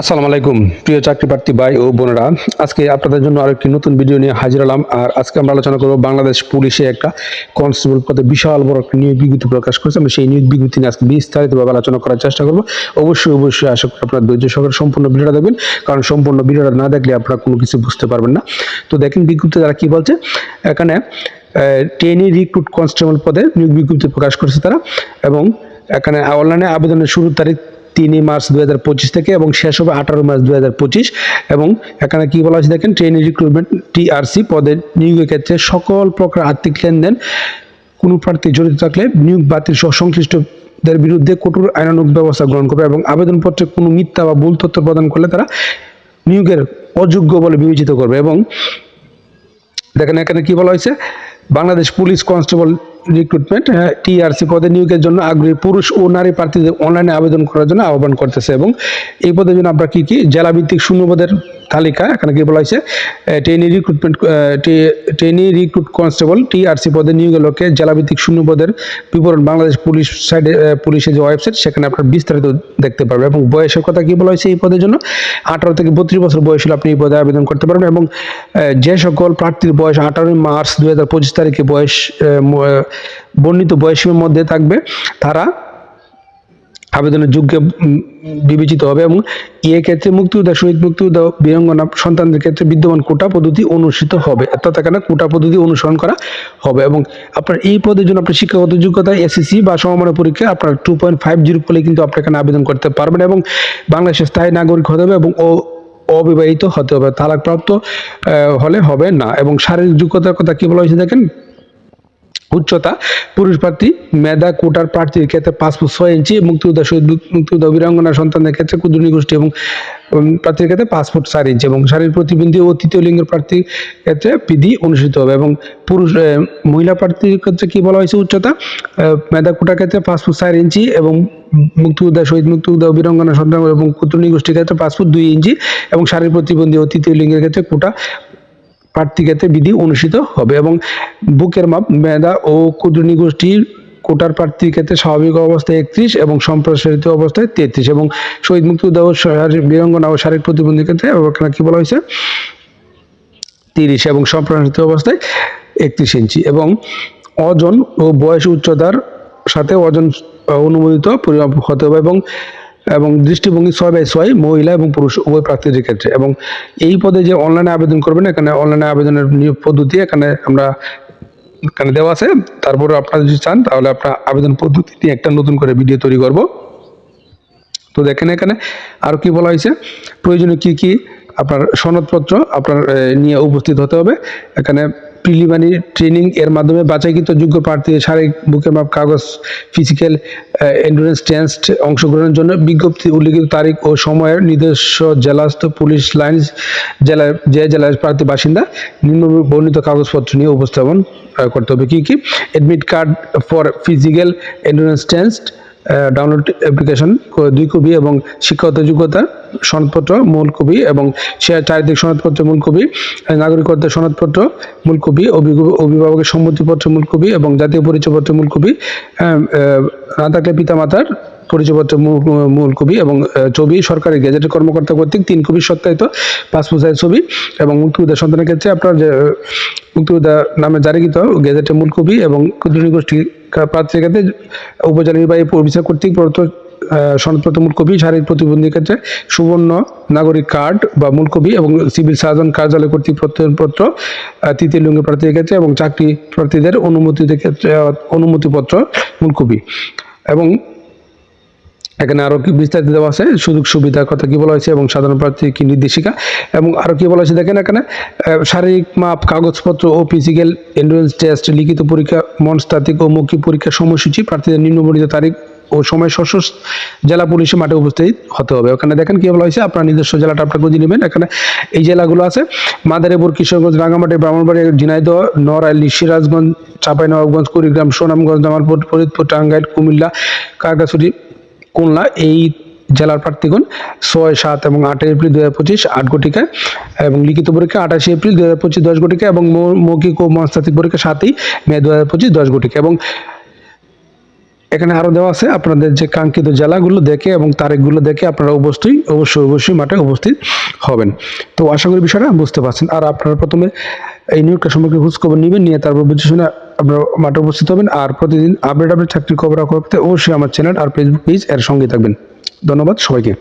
আসসালামু আলাইকুম, প্রিয় চাকরি প্রার্থী ভাই ও বোনেরা। আজকে আপনাদের জন্য আরেকটি নতুন ভিডিও নিয়ে হাজির হলাম। আর আজকে আমরা আলোচনা করব বাংলাদেশ পুলিশে একটা কনস্টেবল পদে বিশাল বড় একটা নিয়োগ বিজ্ঞপ্তি প্রকাশ করেছে। আমি সেই নিয়োগ বিজ্ঞপ্তি নিয়ে আজকে বিস্তারিতভাবে আলোচনা করার চেষ্টা করব। অবশ্যই অবশ্যই আশা করি আপনারা ধৈর্য সহকারে সম্পূর্ণ ভিডিওটা দেখবেন। কারণ সম্পূর্ণ ভিডিওটা না দেখলে আপনারা কোনো কিছু বুঝতে পারবেন না। তো দেখেন বিজ্ঞপ্তি তারা কি বলছে? এখানে ট্রেনি রিক্রুট কনস্টেবল পদে নিয়োগ বিজ্ঞপ্তি প্রকাশ করেছে তারা। এবং এখানে অনলাইনে আবেদনের শুরুর তারিখ তিনই মার্চ দু হাজার পঁচিশ থেকে এবং শেষ হবে আঠারো মার্চ দু পঁচিশ। এবং এখানে কি বলা হয়েছে দেখেন ট্রেনি রিক্রুটমেন্ট টিআরসি পদের নিয়োগের ক্ষেত্রে সকল প্রকার আর্থিক লেনদেন কোনো প্রার্থী জড়িত থাকলে নিয়োগ বাতিল সহ সংশ্লিষ্টদের বিরুদ্ধে কঠোর আইনানুগ ব্যবস্থা গ্রহণ করবে এবং আবেদনপত্রে কোনো মিথ্যা বা ভুল তথ্য প্রদান করলে তারা নিয়োগের অযোগ্য বলে বিবেচিত করবে। এবং দেখেন এখানে কি বলা হয়েছে, Bangladesh police constable recruitment TRC পদে নিয়োগের জন্য আগ্রহী পুরুষ ও নারী প্রার্থীদের অনলাইনে আবেদন করার জন্য আহ্বান করতেছে এবং এই পদের জন্য আমরা কী কী? জেলাভিত্তিক শূন্যপদের তালিকা এখানে কি বলা হয়েছে? Trainee recruitment trainee recruit constable TRC পদে নিয়োগের লক্ষ্যে জেলাভিত্তিক শূন্যপদের বিবরণ বাংলাদেশ পুলিশ সাইডে পুলিশের যে ওয়েবসাইট, সেখানে আপনার বিস্তারিত দেখতে পারবেন এবং বয়সের কথা কি বলা হয়েছে এই পদের জন্য? আঠারো থেকে বত্রিশ বছর বয়স হলে আপনি এই পদে আবেদন করতে পারবেন এবং যে সকল প্রার্থীর বয়স আঠারোই মার্চ দু হাজার পঁচিশ তারিখে বয়স বর্ণিত বয়সের মধ্যে থাকবে, তারা আবেদনের যোগ্য বিবেচিত হবে এবং এ ক্ষেত্রে মুক্তিযোদ্ধা, শহীদ মুক্তিযোদ্ধা, বীরাঙ্গনা সন্তানদের ক্ষেত্রে বিদ্যমান কোটা পদ্ধতি অনুষ্ঠিত হবে। অর্থাৎ এখানে কোটা পদ্ধতি অনুসরণ করা হবে এবং আপনার এই পদের জন্য আপনার শিক্ষাগত যোগ্যতা এসএসসি বা সমমানের পরীক্ষা আপনার টু পয়েন্ট ফাইভ জিরো ফলে কিন্তু আপনি এখানে আবেদন করতে পারবেন এবং বাংলাদেশের স্থায়ী নাগরিক হতে হবে এবং ও অবিবাহিত হতে হবে। তালাকপ্রাপ্ত হলে হবে না এবং শারীরিক যোগ্যতার কথা কি বলা হয়েছে দেখেন? উচ্চতা, পুরুষ প্রার্থী, মেধা, কোটার প্রার্থীর ক্ষেত্রে পাঁচ ফুট ছয় ইঞ্চি মুক্তিযোদ্ধা শহীদ মুক্তিযোদ্ধা বীরাঙ্গনা সন্তানদের ক্ষেত্রে ক্ষুদ্র গোষ্ঠী এবং প্রার্থীর ক্ষেত্রে পাঁচ ফুট চার ইঞ্চি এবং শারীর প্রতিবন্ধী ও তৃতীয় লিঙ্গের প্রার্থীর ক্ষেত্রে বিধি অনুষ্ঠিত হবে এবং পুরুষ মহিলা প্রার্থীর ক্ষেত্রে কি বলা হয়েছে উচ্চতা? মেধা, কোটার ক্ষেত্রে পাঁচ ফুট চার ইঞ্চি এবং মুক্তিযোদ্ধা শহীদ মুক্তিযোদ্ধা বীরাঙ্গনা সন্তান এবং ক্ষুদ্র গোষ্ঠীর ক্ষেত্রে পাঁচ ফুট দুই ইঞ্চি এবং শারীর প্রতিবন্ধী ও তৃতীয় লিঙ্গের ক্ষেত্রে কোটা প্রার্থী ক্ষেত্রে বিধি অনুষ্ঠিত হবে এবং বুকের মাপ, মেধা ও ক্ষুদ্র গোষ্ঠীর কোটার প্রার্থীর ক্ষেত্রে স্বাভাবিক অবস্থায় একত্রিশ এবং সম্প্রসারিত অবস্থায় তেত্রিশ এবং শহীদ মুক্তিযোদ্ধা ও বীরাঙ্গনা ও শারীরিক প্রতিবন্ধীর ক্ষেত্রে কি বলা হয়েছে? তিরিশ এবং সম্প্রসারিত অবস্থায় একত্রিশ ইঞ্চি এবং ওজন ও বয়স উচ্চতার সাথে ওজন অনুমোদিত পরিমাপ হতে হবে এবং এবং দৃষ্টিভঙ্গি ছয় বাই ছয়, মহিলা এবং পুরুষ, উভয় প্রার্থীদের ক্ষেত্রে। এবং এই পদে যে অনলাইনে আবেদন করবেন, এখানে অনলাইনে আবেদনের নিয়োগ পদ্ধতি এখানে আমরা এখানে দেওয়া আছে। তারপরে আপনারা যদি চান, তাহলে আপনার আবেদন পদ্ধতি নিয়ে একটা নতুন করে ভিডিও তৈরি করব। তো দেখেন এখানে আর কি বলা হয়েছে? প্রয়োজনীয় কি কি আপনার সনদপত্র আপনার নিয়ে উপস্থিত হতে হবে। এখানে প্রিলিমিনারি ট্রেনিং এর মাধ্যমে বাছাইকৃত যোগ্য প্রার্থী শারীরিক বুকের মাপ, কাগজ ফিজিক্যাল এন্ডুরেন্স টেস্ট অংশগ্রহণের জন্য বিজ্ঞপ্তি, উল্লিখিত তারিখ ও সময়ের নিজস্ব জেলাস্থ পুলিশ লাইন জেলার যে জেলার প্রার্থী বাসিন্দা নিম্ন বর্ণিত কাগজপত্র নিয়ে উপস্থাপন করতে হবে। কী কী? Admit card for physical endurance test download application দুই কপি এবং শিক্ষাগত যোগ্যতা, সনদপত্র, মূল কপি এবং সে চারিদিক সনদপত্র, মূল কপি নাগরিকত্বের সনদপত্র, মূল কপি অভিভাবকের সম্মতিপত্র, মূল কপি এবং জাতীয় পরিচয়পত্র, মূল কপি না থাকলে পিতামাতার পরিচয়পত্র, মূল- কপি এবং ছবি, সরকারি গেজেটের কর্মকর্তা কর্তৃক তিন কপি সত্যায়িত পাসপোর্ট সাইজ ছবি এবং মুক্তিযোদ্ধা সন্তানের ক্ষেত্রে আপনার মুক্তিযোদ্ধা নামে জারিকৃত গেজেটের মূল কপি এবং ক্ষুদ্র গোষ্ঠী প্রার্থীর ক্ষেত্রে উপজেলা নির্বাহী অফিসার কর্তৃক প্রদত্ত সনদপত্র, মূল কপি, শারীরিক প্রতিবন্ধীর ক্ষেত্রে সুবর্ণ নাগরিক কার্ড বা মূলকবি এবং সিভিল সার্জন কার্যালয় কর্তৃক প্রত্যয়নপত্র তৃতীয় লিঙ্গের প্রার্থীর ক্ষেত্রে এবং চাকরি প্রার্থীদের অনুমতিদের ক্ষেত্রে, অনুমতিপত্র মূলকবি এবং এখানে আরও কি বিস্তারিত দেওয়া আছে? সুযোগ সুবিধার কথা কি বলা হয়েছে এবং সাধারণ প্রার্থী কি নির্দেশিকা? এবং আরও কি বলা হয়েছে দেখেন এখানে শারীরিক মাপ, কাগজপত্র ও ফিজিক্যাল এন্ডুরেন্স টেস্ট লিখিত পরীক্ষা, মনস্তাত্ত্বিক ও মৌখিক পরীক্ষার সময়সূচি, প্রার্থীদের নিম্নবর্ণিত তারিখ ও সময় সশস্ত্র জেলা পুলিশের মাঠে উপস্থিত হতে হবে। ওখানে দেখেন কি বলা হয়েছে? আপনার নিজস্ব জেলাটা আপনার বুঝে নেবেন। এখানে এই জেলাগুলো আছে, মাদারীপুর, কিশোরগঞ্জ, রাঙ্গামাটি ব্রাহ্মণবাড়ি ঝিনাইদহ, নড়াইল, সিরাজগঞ্জ, চাঁপাইনবাবগঞ্জ, কুড়িগ্রাম, সুনামগঞ্জ, জামালপুর, ফরিদপুর, টাঙ্গাইল, কুমিল্লা, কারগাছড়ি খুলনা, এই জেলার প্রার্থীগণ ছয়, সাত এবং আটই এপ্রিল দু হাজার পঁচিশ আট ঘটিকা এবং লিখিত পরীক্ষা আঠাশে এপ্রিল দু হাজার পঁচিশ দশ ঘটিকা এবং মৌখিক ও মনস্তাত্ত্বিক পরীক্ষা সাতই মে দু হাজার পঁচিশ দশ ঘটিকা এবং এখানে আরও দেওয়া আছে, আপনাদের যে কাঙ্ক্ষিত জেলাগুলো দেখে এবং তারিখগুলো দেখে আপনারা অবশ্যই অবশ্যই অবশ্যই মাঠে উপস্থিত হবেন। তো আশা করি বিষয়টা বুঝতে পারছেন। আর আপনারা প্রথমে এই নিয়োগটা সম্পর্কে খোঁজখবর নেবেন, নিয়ে তারপর বুঝে শুনে আপনারা মাঠে উপস্থিত হবেন। আর প্রতিদিন আপডেট আপডেট চাকরির খবর রাখতে অবশ্যই আমার চ্যানেল আর ফেসবুক পেজ এর সঙ্গে থাকবেন। ধন্যবাদ সবাইকে।